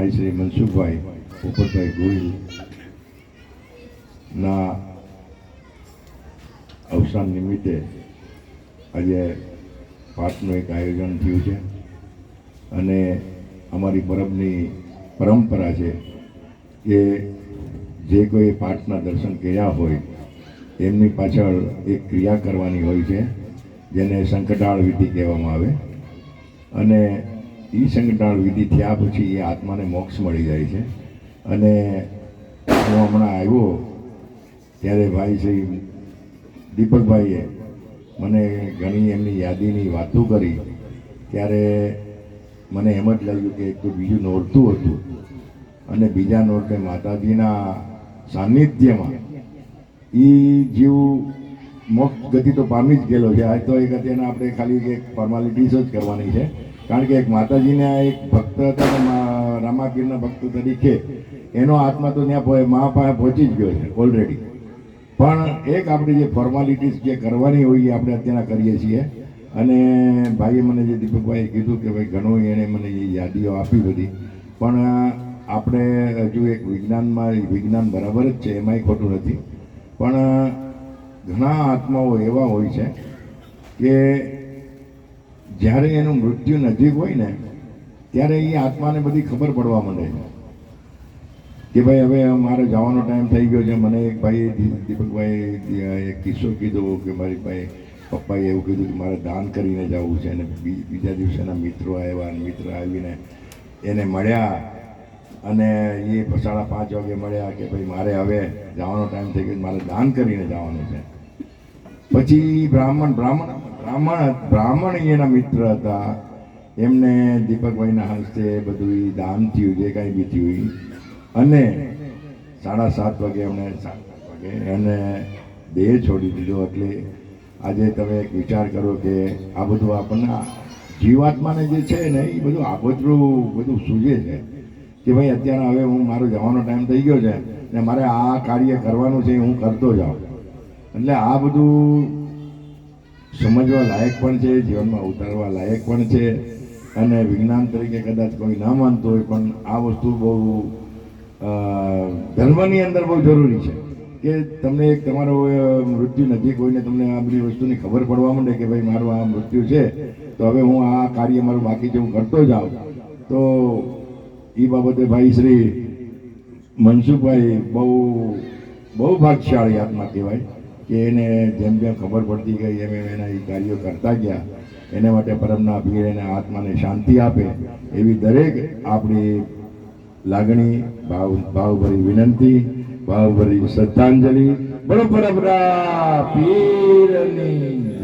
ભાઈ શ્રી મનસુખભાઈ, પોપટભાઈ ગોહિલ ના અવસાન નિમિત્તે આજે પાઠનું એક આયોજન થયું છે. અને અમારી પરબની પરંપરા છે કે જે કોઈ પાઠના દર્શન કર્યા હોય, એમની પાછળ એક ક્રિયા કરવાની હોય છે, જેને સંકટાળ વિધિ કહેવામાં આવે. અને એ સંકટાળ વિધિ થયા પછી એ આત્માને મોક્ષ મળી જાય છે. અને હું હમણાં આવ્યો ત્યારે ભાઈ શ્રી દીપકભાઈએ મને ઘણી એમની યાદીની વાતો કરી. ત્યારે મને એમ જ લાગ્યું કે એક તો બીજું નોરતું હતું અને બીજા નોરતે માતાજીના સાનિધ્યમાં એ જીવ મોક્ષ ગતિ તો પામી જ ગયેલો છે. આજ તો એક અત્યારના આપણે ખાલી એક ફોર્માલિટીઝ જ કરવાની છે. કારણ કે એક માતાજીના એક ભક્ત હતા રામાગીરના ભક્ત તરીકે, એનો આત્મા તો ત્યાં મા પાસે પહોંચી જ ગયો છે ઓલરેડી પણ એક આપણે જે ફોર્માલિટીઝ જે કરવાની હોય એ આપણે અત્યારના કરીએ છીએ. અને ભાઈએ મને જે દીપકભાઈએ કીધું કે ભાઈ ઘણું એણે મને એ યાદીઓ આપી બધી. પણ આપણે હજુ એક વિજ્ઞાનમાં, વિજ્ઞાન બરાબર જ છે, એમાંય ખોટું નથી. પણ ઘણા આત્માઓ એવા હોય છે કે જ્યારે એનું મૃત્યુ નજીક હોય ને, ત્યારે એ આત્માને બધી ખબર પડવા માંડે છે. કે ભાઈ હવે મારે જવાનો ટાઈમ થઈ ગયો છે. મને એક ભાઈ દીપકભાઈ એક કિસ્સો કીધો કે મારી ભાઈ પપ્પાએ એવું કીધું કે મારે દાન કરીને જવું છે. અને બીજા દિવસે એના મિત્રો આવ્યા મિત્ર આવીને એને મળ્યા. અને એ સાડા પાંચ વાગે મળ્યા કે ભાઈ મારે હવે જવાનો ટાઈમ થઈ ગયો મારે દાન કરીને જવાનું છે. પછી બ્રાહ્મણ બ્રાહ્મણ બ્રાહ્મણ બ્રાહ્મણ એના મિત્ર હતા. એમને દીપકભાઈના હસ્તે બધું એ દાન થયું, જે કાંઈ બી થયું. અને સાડા સાત વાગે એમણે સાત વાગે એને દેહ છોડી દીધો. એટલે આજે તમે એક વિચાર કરો કે આ બધું આપણને જીવાત્માને જે છે ને એ બધું આબતરું બધું સૂજે છે. કે ભાઈ અત્યારે હવે હું મારો જવાનો ટાઈમ થઈ ગયો છે ને મારે આ કાર્ય કરવાનું છે, હું કરતો જાઉં. એટલે આ બધું સમજવા લાયક પણ છે, જીવનમાં ઉતારવા લાયક પણ છે. અને વિજ્ઞાન તરીકે કદાચ કોઈ ના માનતું હોય, પણ આ વસ્તુ બહુ ધર્મની અંદર બહુ જરૂરી છે. કે તમને એક તમારો મૃત્યુ નજીક હોઈને તમને આ બધી વસ્તુની ખબર પડવા માંડે કે ભાઈ મારું આ મૃત્યુ છે, તો હવે હું આ કાર્ય મારું બાકી છે, હું કરતો જાઉં. તો એ બાબતે ભાઈ શ્રી મનસુખભાઈ બહુ બહુ ભાગશાળી આત્મા કહેવાય કે એને જેમ જેમ ખબર પડતી ગઈ, એમ એમ એના એ કાર્યો કરતા ગયા. એના માટે પરમના પીર એને આત્માને શાંતિ આપે એવી દરેક આપણી લાગણી, ભાવ, ભાવભરી વિનંતી, ભાવભરી શ્રદ્ધાંજલિ. બરો પરમના પીરની.